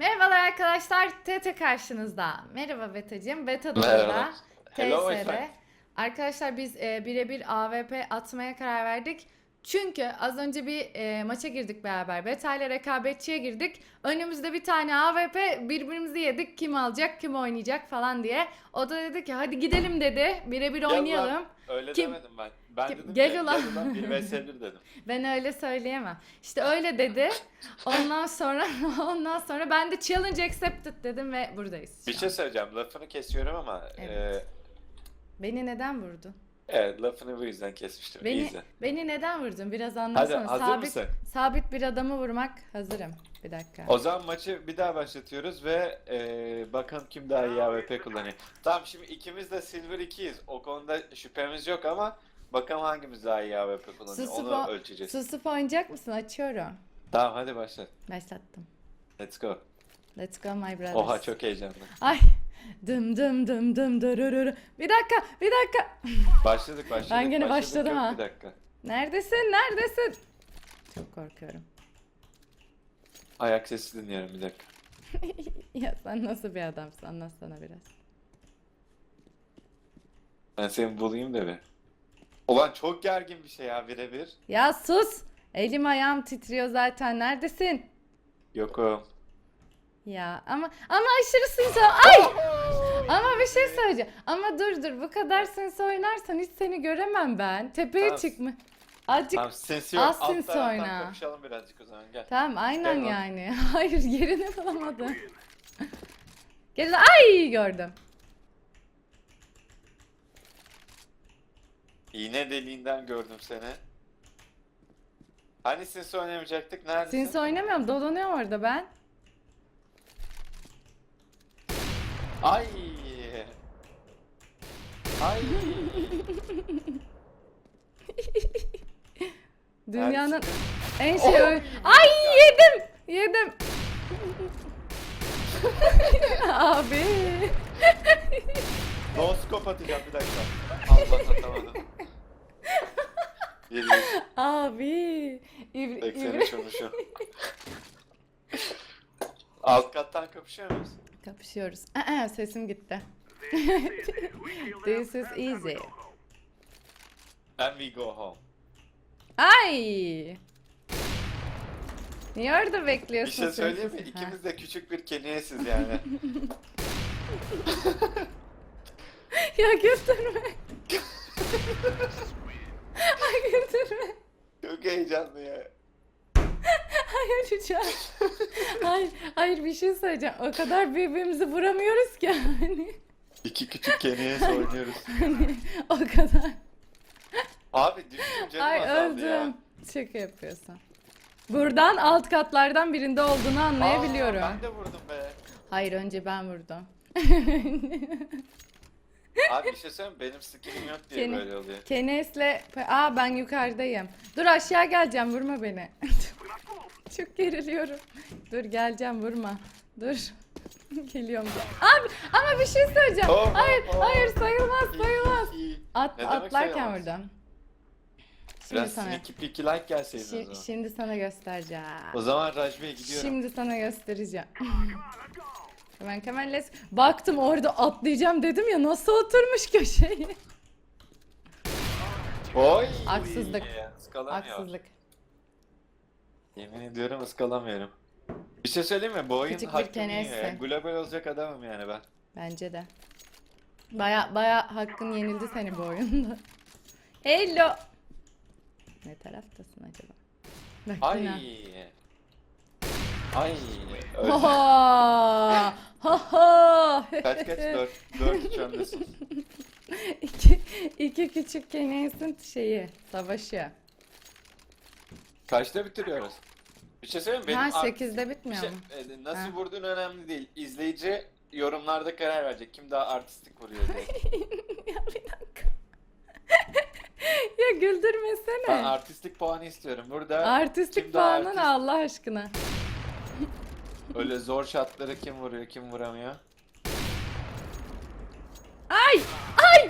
Merhabalar arkadaşlar, Tete karşınızda. Merhaba Beta'cığım, Beta da Merhaba. Hello, TSR. Arkadaşlar biz e, birebir AWP atmaya karar verdik. Çünkü az önce bir e, maça girdik beraber. Beta ile rekabetçiye girdik. Önümüzde bir tane AWP birbirimizi yedik. Kim alacak, kim oynayacak falan diye. O da dedi ki hadi gidelim dedi. Birebir lan. oynayalım. Öyle Kim- demedim ben. Ben Kim- dedim Gel ulan. gel ulan 1 vs 1 dedim. Ben öyle söyleyemem. İşte öyle dedi. Ondan sonra ondan sonra ben de challenge accepted dedim ve buradayız. Bir şey söyleyeceğim. Lafını kesiyorum ama Evet. Beni neden vurdun? Evet lafını bu yüzden kesmiştim. Beni beni neden vurdun? Biraz Hadi anlatsana. hazır sabit mısın? sabit bir adamı vurmak hazırım. Bir dakika. O zaman maçı bir daha başlatıyoruz ve e, bakalım kim daha iyi AWP kullanıyor. Tamam şimdi ikimiz de Silver 2'yiz. O konuda şüphemiz yok ama bakalım hangimiz daha iyi AWP kullanıyor. Susup Onu ölçeceğiz. Susup oynayacak mısın? Açıyorum. Tamam hadi başla. Başlattım. Let's go. Let's go my brothers. Oha çok heyecanlı. Ay. Dım dım dım dım dırırırı. Bir dakika, bir dakika. Başladık başladık. Ben gene başladık. başladım ha. Bir dakika. Neredesin? Neredesin? Çok korkuyorum. Ayak sesi dinliyorum bir dakika. ya sen nasıl bir adamsın? Anlatsana biraz. Ben seni bulayım da bir. Ulan çok gergin bir şey ya birebir. Ya sus. Elim ayağım titriyor zaten. Neredesin? Yokum. Ya ama ama aşırı sinsi. Ay! Ama bir şey söyleyeceğim. Ama dur dur bu kadar sinsi oynarsan hiç seni göremem ben. Tepeye Tamam. çıkma. Azıcık Tamam sensi yok. Az Alt sensi taraftan oyna. Kapışalım birazcık o zaman gel. Tamam aynen Gel yani. Hayır yerini bulamadım. Gel ay gördüm. İğne deliğinden gördüm seni. Hani sensi oynamayacaktık? Neredesin? Sinsi oynamıyorum. Dolanıyorum orada ben. Ay. Ay. Dünyanın en şey Oh! Ay yedim. Yedim. Abi. No scope atacağım bir dakika. Allah atamadım. Abi. İbri, 83 olmuşum. Alt kattan kapışıyor muyuz? Kapışıyoruz. Aa, sesim gitti. This is easy. And we go home. Ay. Niye orada Bir bekliyorsun? şey söyleyeyim mi? sessiz? Ha. İkimiz de küçük bir keniyesiz yani. Ya götürme. Ay götürme. Çok heyecanlı ya. Hayır lütfen. hayır, hayır bir şey söyleyeceğim. O kadar birbirimizi vuramıyoruz ki hani. İki küçük keniyes oynuyoruz. hani o kadar. Abi düştüm canım Ay azaldı ya. öldüm. Şaka yapıyorsun. Buradan alt katlardan birinde olduğunu anlayabiliyorum. Aa, ben de vurdum be. Hayır önce ben vurdum. Abi bir şey söyleyeyim benim skillim yok diye Seni- böyle oluyor. Kenes'le... Aa ben yukarıdayım. Dur aşağı geleceğim vurma beni. Çok geriliyorum. Dur geleceğim vurma. Dur. Geliyorum. Abi ama bir şey söyleyeceğim. Oh, hayır oh. hayır sayılmaz sayılmaz. At, Ne demek atlarken sayılmaz? vurdum. Şimdi Biraz sana, sneaky peeky like gelseydin o şi- zaman. şimdi sana göstereceğim. O zaman Rajbe'ye gidiyorum. Şimdi sana göstereceğim. Hemen hemen let's... Baktım orada atlayacağım dedim ya nasıl oturmuş köşeye. Oy! Haksızlık. Iskalamıyor. Haksızlık. Yemin ediyorum ıskalamıyorum. Bir şey söyleyeyim mi? Bu oyun Küçük bir kenesi. Yani global olacak adamım yani ben. Bence de. Baya baya hakkın yenildi seni bu oyunda. Hello. Ne taraftasın acaba? Bak Ay! yine. Ay! Öldüm. Ha ha. kaç kaç? 4 4 3 öndesin. iki, iki küçük Kenes'in şeyi, savaşı. Kaçta bitiriyoruz? Bir şey söyleyeyim mi? Benim ha 8'de bir bitmiyor şey, mu? e, nasıl Ha. vurduğun önemli değil. İzleyici yorumlarda karar verecek. Kim daha artistik vuruyor diye. ya bir dakika. ya güldürmesene. ben artistik puanı istiyorum. Burada Artistik puanın artist- Allah aşkına. Öyle zor şatları kim vuruyor, kim vuramıyor. Ay!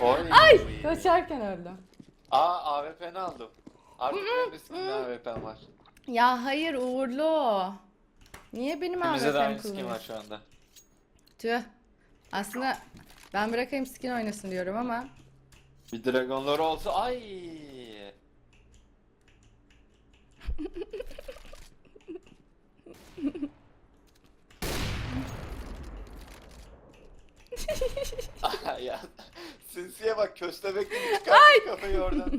Oy. Ay! Koşarken öldüm. Aa AWP'ni aldım. Artık benim de skinli AWP'm var. Ya hayır uğurlu. Niye benim İkimizde de AWP'm aynı skin kullanıyor? var şu anda. Tüh. Aslında ben bırakayım skin oynasın diyorum ama. Bir Dragon Lore olsa ay. ya. Sinsiye bak köstebek gibi çıkartmış kafayı oradan.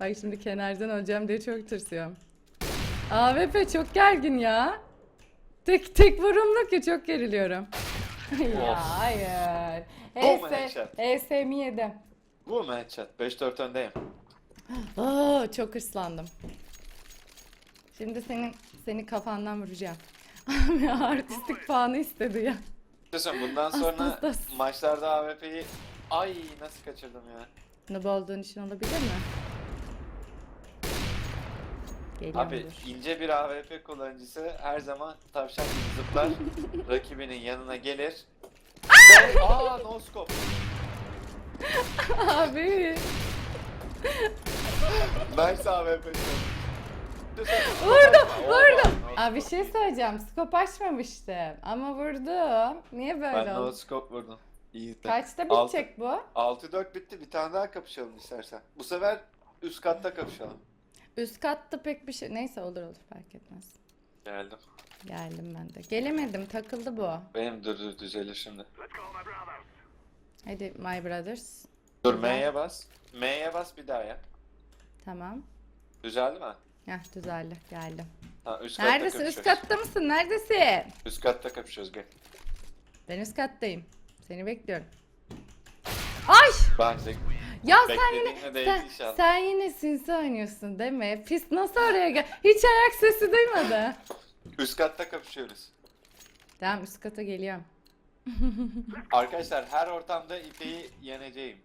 Bak şimdi kenardan öleceğim diye çok tırsıyorum. AWP çok gergin ya. Tek tek vurumluk ya çok geriliyorum. ya hayır. Bu mu HS, headshot? HS'mi yedim. Bu mu headshot? 5-4 öndeyim. Aa, çok hırslandım. Şimdi senin seni kafandan vuracağım. Artistik puanı istedi ya. Diyorsun bundan sonra as, as. maçlarda AWP'yi ay nasıl kaçırdım ya. Noob olduğun için olabilir mi? Geliyorum Abi dur. ince bir AWP kullanıcısı her zaman tavşan gibi zıplar, rakibinin yanına gelir. Ve aa no scope. Abi. Nice AWP. Vurdum, vurdum. Abi bir şey söyleyeceğim. Skop açmamıştım. Ama vurdum. Niye böyle Ben no oldu? scope vurdum. İyi. de. Kaçta Altı- bitecek bu? 6-4 bitti. Bir tane daha kapışalım istersen. Bu sefer üst katta kapışalım. Üst katta pek bir şey... Neyse olur olur fark etmez. Geldim. Geldim ben de. Gelemedim takıldı bu. Benim dur dur düzelir şimdi. Hadi my brothers. Dur Güzel. M'ye bas. M'ye bas bir daha yap. Tamam. Düzeldi mi? Heh düzeldi geldim. Ha, üst katta Neredesin? Üst kapışıyoruz. katta mısın? Neredesin? Üst katta kapışıyoruz gel. Ben üst kattayım. Seni bekliyorum. Ay! Ben de Ya sen yine değdi sen, inşallah. sen yine sinsi oynuyorsun değil mi? Pis nasıl oraya gel? Hiç ayak sesi duymadı. üst katta kapışıyoruz. tamam üst kata geliyorum. Arkadaşlar her ortamda İpe'yi yeneceğim.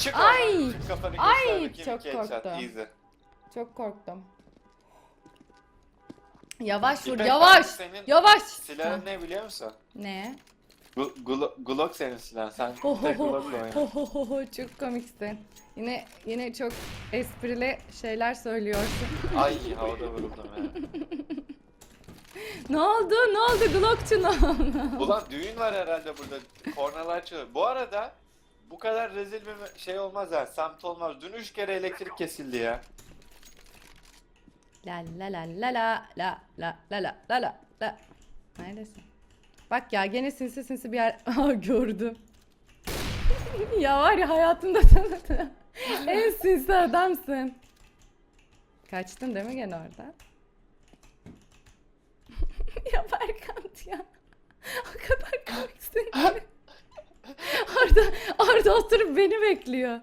Çık Ay! oradan, çık kafanı Ay, bakayım çok headshot, korktum. easy. Çok korktum. Yavaş vur İpek, yavaş. senin Yavaş. Silahın ne biliyor musun? Ne? Gu- Glo- Glock senin silahın. Sen Ho, tek. Glock'la oyna. Çok komiksin. Yine yine çok esprili şeyler söylüyorsun. Ay havada vuruldum ya. ne oldu? Ne oldu Glockçu ne oldu? Ulan düğün var herhalde burada. Kornalar çalıyor. Bu arada bu kadar rezil bir şey olmaz ha. Samt olmaz. Dün üç kere elektrik kesildi ya. La la la la la la la la la la la la. Neredesin? Bak ya gene sinsi sinsi bir yer Aa, gördüm. ya var ya hayatımda tanıdığım en sinsi adamsın. Kaçtın değil mi gene orada? ya Berkant ya. O kadar komiksin ki. orada, orada oturup beni bekliyor.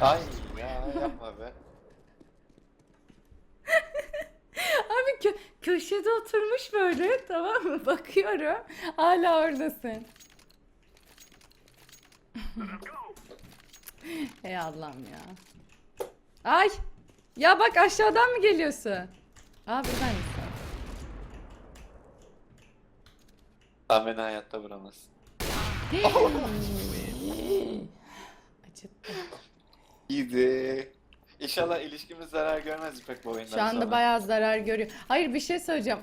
Ay ya yapma be. Abi kö- köşede oturmuş böyle tamam mı? Bakıyorum. Hala oradasın. Ey Allah'ım ya. Ay! Ya bak aşağıdan mı geliyorsun? Aa buradan mısın? Sen beni hayatta vuramazsın. Acıttı. Easy. İnşallah ilişkimiz zarar görmez İpek bu oyundan Şu anda sonra. bayağı zarar görüyor. Hayır bir şey söyleyeceğim.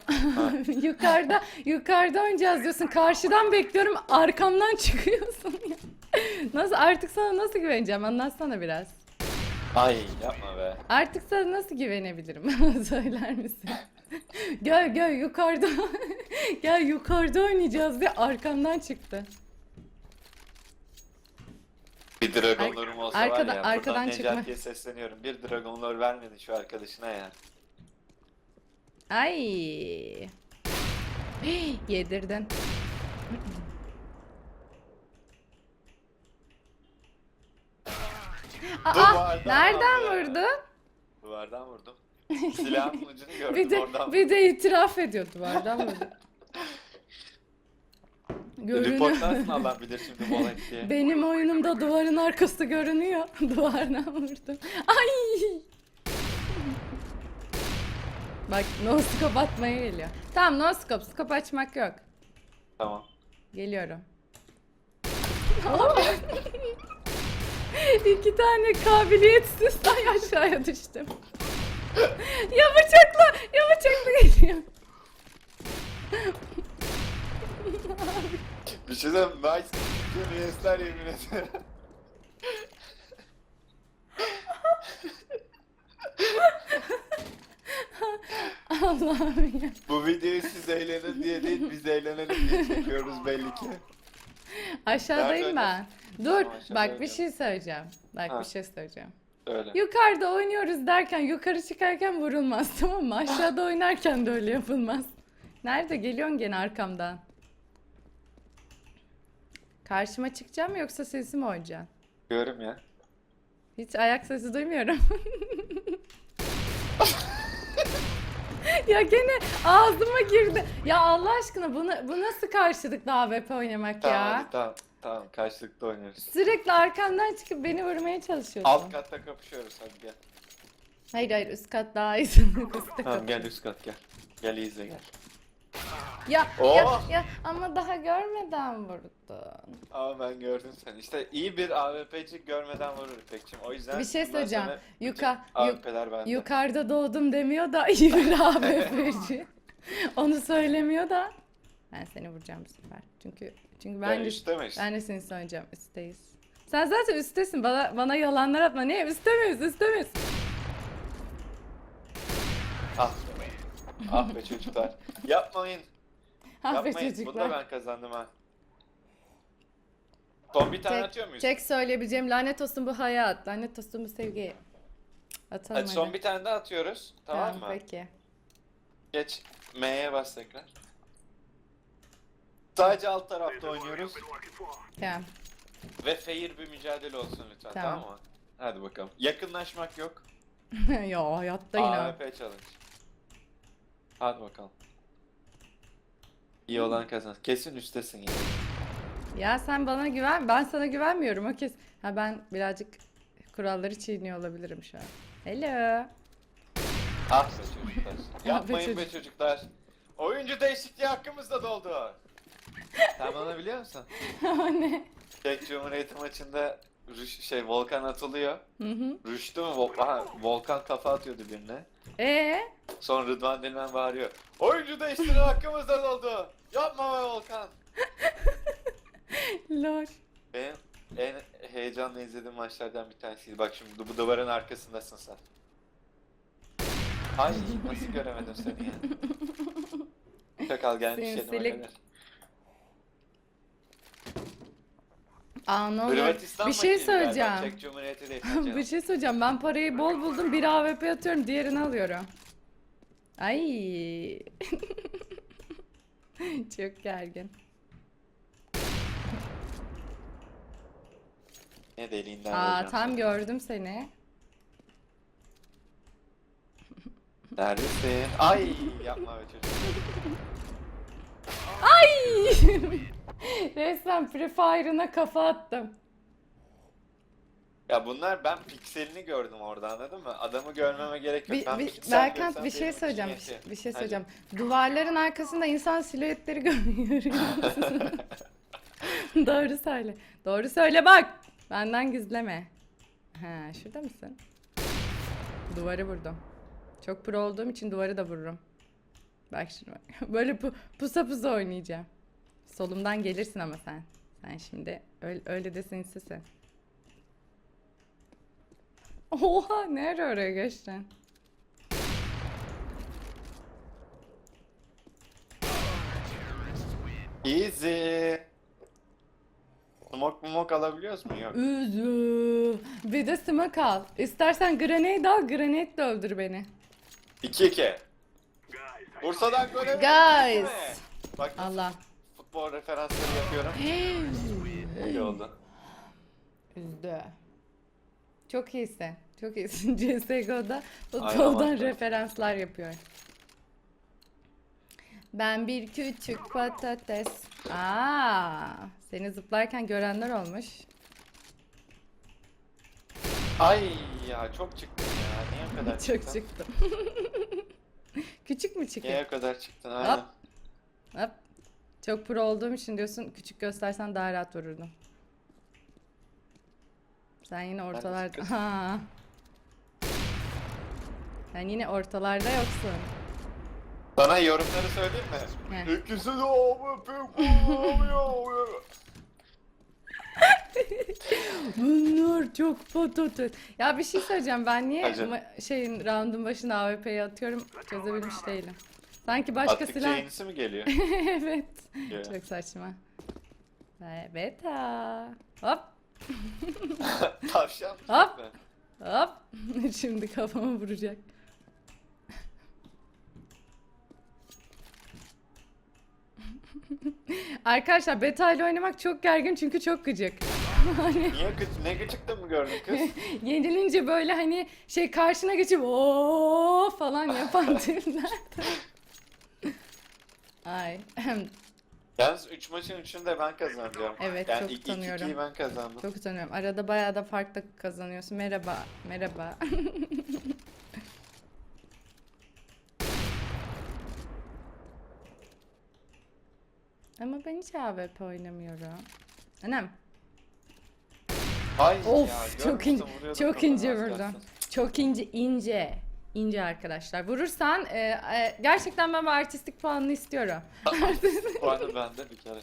yukarıda yukarıda oynayacağız diyorsun. Karşıdan bekliyorum. Arkamdan çıkıyorsun ya. Nasıl artık sana nasıl güveneceğim? Anlatsana biraz. Ay yapma be. Artık sana nasıl güvenebilirim? Söyler misin? gel gel yukarıda. gel yukarıda oynayacağız diye arkamdan çıktı. Bir Dragon Lore'um olsa arkada- var ya. arkadan buradan çıkma. Necati'ye sesleniyorum. Bir Dragon Lore vermedi şu arkadaşına ya. Ay. Yedirdin. Aa, Duvardan nereden abi. vurdun? Duvardan vurdum. Silahın ucunu gördüm Bir de oradan. bir de itiraf ediyor duvardan vurdun. Görünüyor. Reportlarsın Allah bilir şimdi bu olay diye. Benim oyunumda duvarın arkası görünüyor. Duvardan vurdum. Ay! Bak no scope atmaya geliyor. Tamam no scope. Scope açmak yok. Tamam. Geliyorum. İki tane kabiliyetsiz ay aşağıya düştüm. ya bıçakla, ya bıçakla geliyor. Bir şey diyeyim? Nice. Üyesiler yemin ederim. Allah'ım ya. Bu videoyu siz eğlenin diye değil biz eğlenelim diye çekiyoruz belli ki. Aşağıdayım Nerede ben. Dur, Tamam, bak bir şey söyleyeceğim. Bak Ha. bir şey söyleyeceğim. Öyle. Yukarıda oynuyoruz derken yukarı çıkarken vurulmaz tamam mı? Aşağıda oynarken de öyle yapılmaz. Nerede geliyorsun gene arkamdan? Karşıma çıkacağım mı yoksa sesi mi oynayacaksın? Görüm ya. Hiç ayak sesi duymuyorum. ya gene ağzıma girdi. Ya Allah aşkına bunu bu nasıl karşılıklı AWP oynamak Tamam ya? hadi tamam. Tamam karşılıklı oynuyoruz. Sürekli arkamdan çıkıp beni vurmaya çalışıyorsun. Alt katta kapışıyoruz hadi gel. Hayır hayır üst kat daha iyi. Üst kat. Tamam gel üst kat gel. Gel izle gel. Ya, Oh! ya ya ama daha görmeden vurdun. Ama ben gördüm seni. İşte iyi bir AWP'ci görmeden vurur İpekçim. O yüzden Bir şey bundan söyleyeceğim. sonra Yuka, bütün yuk- AWP'ler bende. yukarıda doğdum demiyor da iyi bir AWP'ci. Onu söylemiyor da. Ben seni vuracağım bu sefer. Çünkü çünkü ben Ben de, üstte miyiz? ben de seni söyleyeceğim. Üstteyiz. Sen zaten üsttesin. Bana bana yalanlar atma. Ne? Üstte miyiz? Üstte miyiz? Ah be. Ah be çocuklar. Yapmayın. Ah be Yapmayın. Bunda çocuklar. ben kazandım ha. Son bir tane Tek, atıyor muyuz? tek söyleyebileceğim lanet olsun bu hayat. Lanet olsun bu sevgi. Atalım Hadi son bir tane daha atıyoruz. Tamam, mı? Peki. Geç. M'ye bas tekrar. Sadece alt tarafta oynuyoruz. Tamam. Ve fair bir mücadele olsun lütfen Tamam. tamam, mı? Hadi bakalım. Yakınlaşmak yok. ya hayatta yine. AWP challenge. Hadi bakalım. İyi olan kazanır. Kesin üstesin yani. Ya sen bana güven, ben sana güvenmiyorum o kes. Ha ben birazcık kuralları çiğniyor olabilirim şu an. Hello. Ah be çocuklar. Yapmayın be çocuklar. Oyuncu değişikliği hakkımız da doldu. Sen bana biliyor musun? Ne? Çek Cumhuriyeti maçında Rüş, şey Volkan atılıyor. Hı hı. Rüştü mü? Vol- Aha, Volkan kafa atıyordu birine. Ee? Sonra Rıdvan Dilmen bağırıyor. Oyuncu değiştirme hakkımız da doldu. Yapma be Volkan. Lol. Benim en heyecanla izlediğim maçlardan bir tanesiydi. Bak şimdi bu duvarın arkasındasın sen. Ay nasıl göremedim seni ya. Çakal gelmiş Sinsilik. kadar. Aa ne olur. Hırvatistan Bir şey galiba, söyleyeceğim. Çek Cumhuriyeti değil. canım. bir şey söyleyeceğim. Ben parayı bol buldum. Bir AWP atıyorum, diğerini alıyorum. Ay. Çok gergin. Ne deliğinden Aa vuracağım tam seni. gördüm seni. Neredesin? Ay yapma be çocuk. Ay! Resmen Free Fire'ına kafa attım. Ya bunlar ben pikselini gördüm orada anladın mı? Adamı görmeme gerek yok. Bir, ben bir, piksel Berkant görsem bir şey benim için söyleyeceğim. Bir, şey- bir şey Hadi. söyleyeceğim. Duvarların arkasında insan silüetleri görüyoruz. Doğru söyle. Doğru söyle bak. Benden gizleme. Ha, şurada mısın? Duvarı vurdum. Çok pro olduğum için duvarı da vururum. Bak şimdi bak. Böyle pu, pusa pusa oynayacağım. Solumdan gelirsin ama sen. Sen şimdi öyle, öyle de sinsisin. Oha ne ara oraya geçtin? Easy. Smoke mumok alabiliyoruz mu? Yok. Üzü. Bir de smoke al. İstersen grenade al, grenade de öldür beni. 2-2. Bursa'dan gol Guys. Bak Allah. Futbol referansları yapıyorum. İyi oldu. Üzdü. Çok iyisin. Çok iyisin. CSGO'da futboldan referanslar yapıyor. Ben bir küçük patates. Aa, seni zıplarken görenler olmuş. Ay ya çok çıktın ya. Niye kadar Çok çıktın? çıktım. küçük mü çıktı? Niye kadar çıktın? Aynen. Hop. Hop. Çok pro olduğum için diyorsun küçük göstersen daha rahat vururdum. Sen yine ortalarda. Ha. Sen yine ortalarda yoksun. Sana yorumları söyleyeyim mi? He. İkisi de AWP kullanıyor. Bunlar çok patates. Ya bir şey söyleyeceğim. Ben niye Hadi. ma- şeyin round'un başında AWP'yi atıyorum çözebilmiş değilim. Sanki başka Attıkça silah. yenisi mi geliyor? evet. Ya. Çok saçma. Beta. Hop Tavşan? Hop. hop. Şimdi kafamı vuracak. Arkadaşlar beta ile oynamak çok gergin çünkü çok gıcık. Niye gıç ne gıcıktın mı gördün kız? Yenilince böyle hani şey karşına geçip o falan yapan tipler. Ay. Yalnız 3 maçın 3'ünü de ben kazanacağım. Evet, yani çok ilk utanıyorum. 2'yi ben kazandım. Çok utanıyorum. Arada bayağı da farklı kazanıyorsun. Merhaba. Merhaba. Ama ben hiç AWP oynamıyorum. Anam. Ay Of, ya, çok in- çok ince vurdum. Çok ince ince. İnce arkadaşlar. Vurursan e, e, gerçekten ben bu artistik puanını istiyorum. Puanı bende bir kere.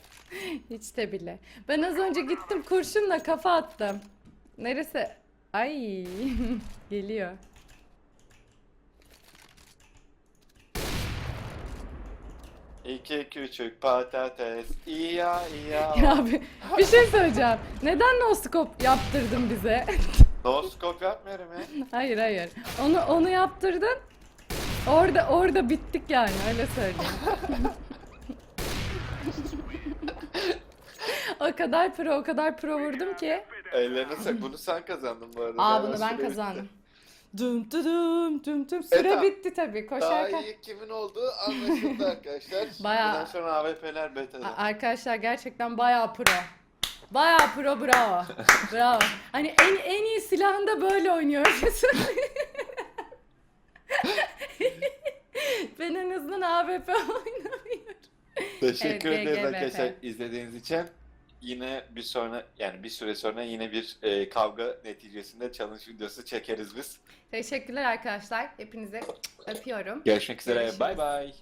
Hiç de bile. Ben az önce gittim kurşunla kafa attım. Neresi? Ay geliyor. İki küçük patates. İya iya. Ya abi bir şey söyleyeceğim. Neden no scope yaptırdın bize? Noskop yapmıyorum ya. hayır hayır. Onu onu yaptırdın. Orada orada bittik yani öyle söyleyeyim. o kadar pro o kadar pro vurdum ki. Ellerine sak. Bunu sen kazandın bu arada. Aa Daha bunu ben süre bitti. kazandım. Dum dum dum dum. Süre Eta. bitti tabii Daha koşarken. iyi kimin olduğu anlaşıldı arkadaşlar. Bayağı- Bundan sonra AWP'ler beta'da. Arkadaşlar gerçekten bayağı pro. Bayağı pro bravo. Bravo. Hani en en iyi silahında böyle oynuyor. ben en azından AWP oynamıyorum. Teşekkür Evet, ederiz arkadaşlar izlediğiniz için. Yine bir sonra yani bir süre sonra yine bir e, kavga neticesinde challenge videosu çekeriz biz. Teşekkürler arkadaşlar. Hepinize öpüyorum. Görüşmek üzere. Görüşürüz. Bay bay.